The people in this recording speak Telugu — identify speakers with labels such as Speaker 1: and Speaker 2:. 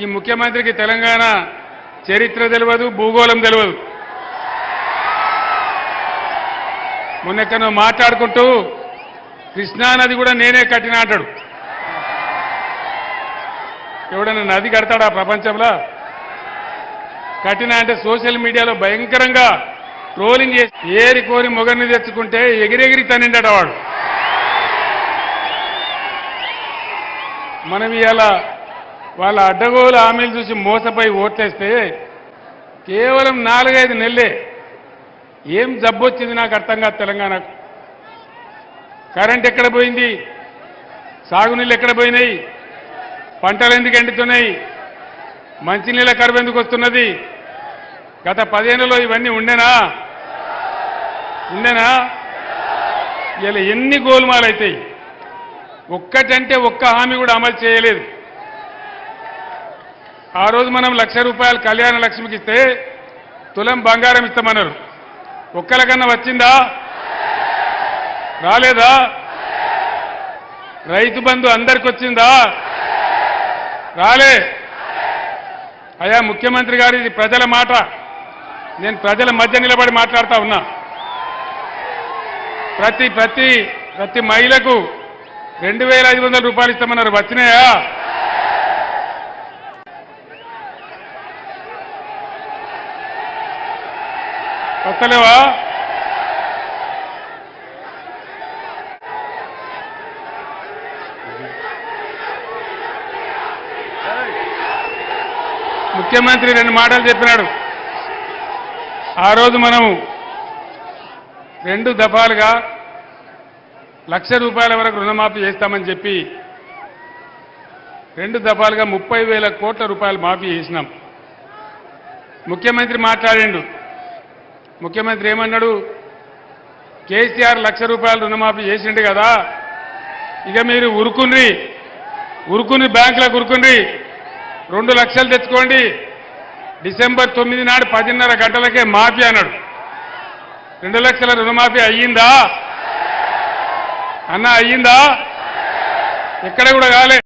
Speaker 1: ఈ ముఖ్యమంత్రికి తెలంగాణ చరిత్ర తెలియదు భూగోళం తెలియదు మొన్నెక్కడో మాట్లాడుకుంటూ కృష్ణా నది కూడా నేనే కట్టిన అంటాడు. ఎవడన్నా నది కడతాడా ప్రపంచంలో? కట్టిన అంటే సోషల్ మీడియాలో భయంకరంగా ట్రోలింగ్ చేసి ఏరి కోరి మొగర్ని తెచ్చుకుంటే ఎగిరెగిరి తనిండట వాడు. మనం ఇలా వాళ్ళ అడ్డగోలు హామీలు చూసి మోసపోయి ఓట్లేస్తే కేవలం నాలుగైదు నెలలే. ఏం జబ్బు వచ్చింది నాకు అర్థం కాదు తెలంగాణకు. కరెంట్ ఎక్కడ పోయింది? సాగునీళ్ళు ఎక్కడ పోయినాయి? పంటలు ఎందుకు ఎండుతున్నాయి? మంచినీళ్ళ కరువు ఎందుకు వస్తున్నది? గత పదేళ్ళలో ఇవన్నీ ఉండేనా? ఉండేనా? ఇలా ఎన్ని గోల్మాలు అవుతాయి ఒక్కటంటే ఒక్క హామీ కూడా అమలు చేయలేదు. ఆ రోజు మనం లక్ష రూపాయలు కళ్యాణ లక్ష్మికి ఇస్తే తులం బంగారం ఇస్తామన్నారు. ఒక్కలకన్నా వచ్చిందా? రాలేదా? రైతు బంధు అందరికి వచ్చిందా? రాలే. అయ్యా ముఖ్యమంత్రి గారు ఇది ప్రజల మాట. నేను ప్రజల మధ్య నిలబడి మాట్లాడుతా ఉన్నా. ప్రతి ప్రతి ప్రతి మహిళకు రెండు వేల ఐదు వందల రూపాయలు ఇస్తామన్నారు. వచ్చినాయా? వస్తలేవా ముఖ్యమంత్రి రెండు మాటలు చెప్పినాడు. ఆ రోజు మనము రెండు దఫాలుగా లక్ష రూపాయల వరకు రుణమాఫీ చేస్తామని చెప్పి రెండు దఫాలుగా ముప్పై వేల కోట్ల రూపాయలు మాఫీ చేసినాం. ముఖ్యమంత్రి మాట్లాడిండు. ముఖ్యమంత్రి ఏమన్నాడు? కేసీఆర్ లక్ష రూపాయలు రుణమాఫీ చేసిండు కదా. ఇక మీరు ఉరుకుని ఉరుకుని బ్యాంకులకు ఉరుకుని రెండు లక్షలు తెచ్చుకోండి. డిసెంబర్ తొమ్మిది నాడు పదిన్నర గంటలకే మాఫీ అన్నాడు. రెండు లక్షల రుణమాఫీ అయ్యిందా? అన్న అయ్యిందా? ఎక్కడ కూడా కాలే.